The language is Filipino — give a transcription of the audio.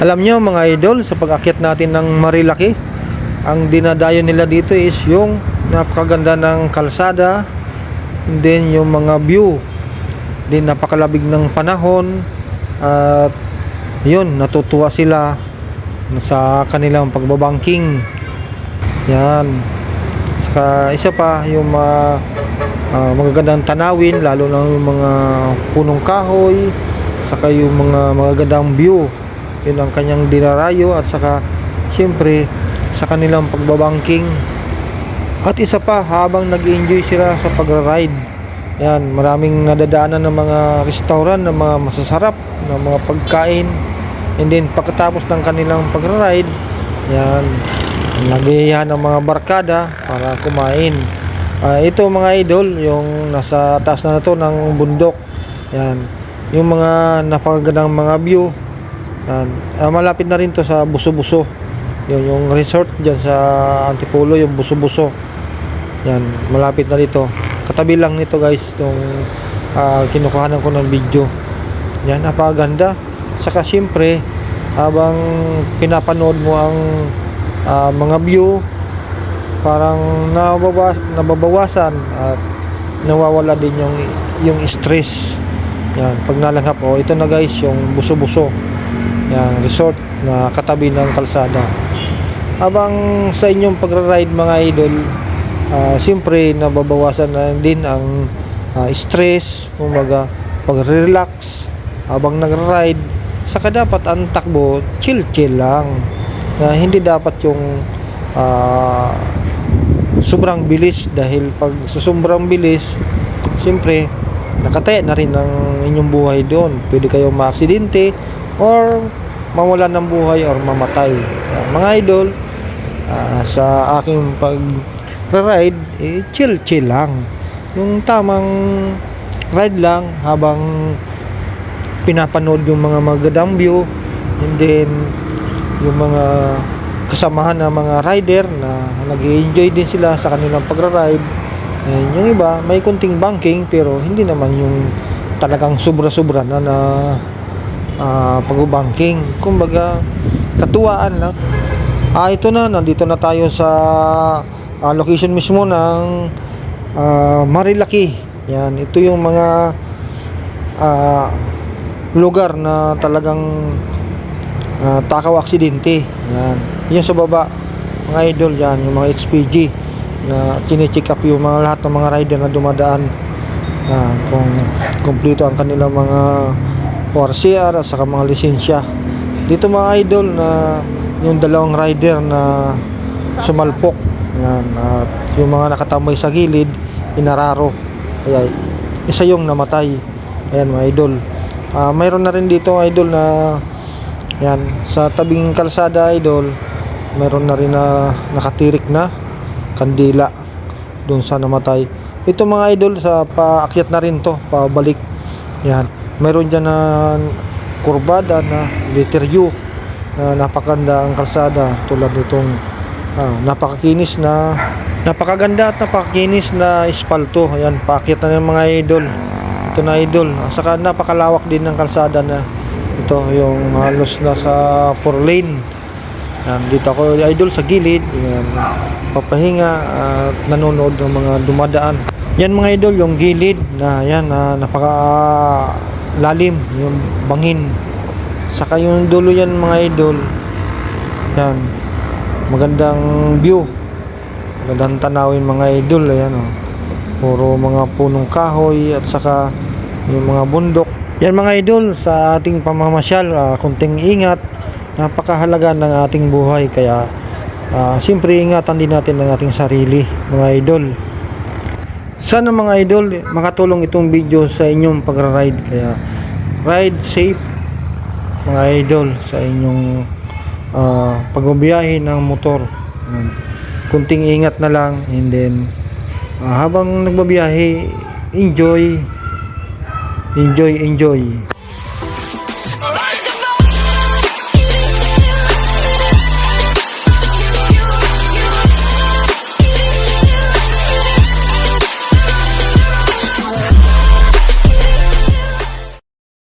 Alam nyo mga idol, sa pag-akyat natin ng Marilaki, ang dinadayo nila dito is yung napakaganda ng kalsada, and then yung mga view, din napakalabig ng panahon, at yun, natutuwa sila sa kanilang pagbabangking. Yan. Saka isa pa, yung mga ah, magagandang tanawin, lalo na yung mga punong kahoy, saka yung mga magagandang view yun ang kanyang dinarayo at saka syempre sa kanilang pagbabangking. At isa pa habang nag enjoy sila sa pagra-ride yan maraming nadadaanan ng mga restaurant ng mga masasarap ng mga pagkain. And then pagkatapos ng kanilang pagra-ride yan nagayahan ng mga barkada para kumain. Ah, ito mga idol yung nasa taas na to ng bundok. Yan yung mga napakagandang mga view yan. Ah, malapit na rin to sa Buso-Buso. Yun, yung resort dyan sa Antipolo, yung Buso-Buso. Yan, malapit na dito. Katabi lang nito guys, itong ah, kinukuhanan ko ng video. Yan, napakaganda. Saka siyempre, habang pinapanood mo ang ah, mga view, parang nababawas, nababawasan at nawawala din yung yung stress. Yan, pag nalanghap, oh, ito na guys, yung buso-buso. Yan, resort na katabi ng kalsada. Habang sa inyong pagra-ride mga idol, ah, siyempre nababawasan na din ang ah, stress, kumbaga pag-relax habang nag-ride. Saka dapat ang takbo, chill-chill lang. Na hindi dapat yung ah, sobrang bilis dahil pag sobrang bilis, siyempre nakataya na rin ang inyong buhay doon. Pwede kayong maaksidente or mawalan ng buhay or mamatay. Yan, mga idol, ah, sa aking pag-ride, eh, chill-chill lang. Yung tamang ride lang habang pinapanood yung mga magandang view and then yung mga kasamahan ng mga rider na nag enjoy din sila sa kanilang pagra-ride and yung iba may kunting banking pero hindi naman yung talagang sobra-sobra na na ah, pag-banking. Kumbaga katuwaan lang. Ah ito na nandito na tayo sa ah, location mismo ng ah, Marilaki. Yan ito yung mga ah, lugar na talagang ah, takaw aksidente. Yan yan sa baba. Mga idol yan yung mga HPG na kine-check up yung mga lahat ng mga rider na dumadaan. Yan, kung kumpleto ang kanilang mga ORCR at saka mga lisensya. Dito mga idol na yung dalawang rider na sumalpok. Yan, at yung mga nakatambay sa gilid inararo. Kaya isa yung namatay. Ayan mga idol. Ah, mayroon na rin dito idol na yan sa tabing kalsada idol mayroon na rin na nakatirik na kandila doon sa namatay. Ito mga idol sa paakyat na rin to pabalik. Yan mayroon dyan na kurbada na U na napakaganda ang kalsada tulad nitong ah, napakakinis na napakaganda at napakakinis na espalto. Ayan paakyat na yung mga idol. Ito na idol. Saka napakalawak din ng kalsada na ito yung halos nasa 4 lane. Yan, dito ako idol sa gilid. Yan, papahinga at nanonood ng mga dumadaan. Yan mga idol yung gilid na yan na napaka lalim yung bangin. Saka yung dulo yan mga idol. Yan. Magandang view. Magandang tanawin mga idol. Ayan oh. Puro mga punong kahoy at saka yung mga bundok. Yan mga idol sa ating pamamasyal ah, kunting ingat. Napakahalaga ng ating buhay. Kaya ah, siyempre ingatan din natin ang ating sarili mga idol sana mga idol makatulong itong video sa inyong pagra-ride kaya ride safe mga idol sa inyong ah, pagbabiyahe ng motor Yan. kunting ingat na lang and then Ah, habang nagbabiyahe, enjoy, enjoy, enjoy.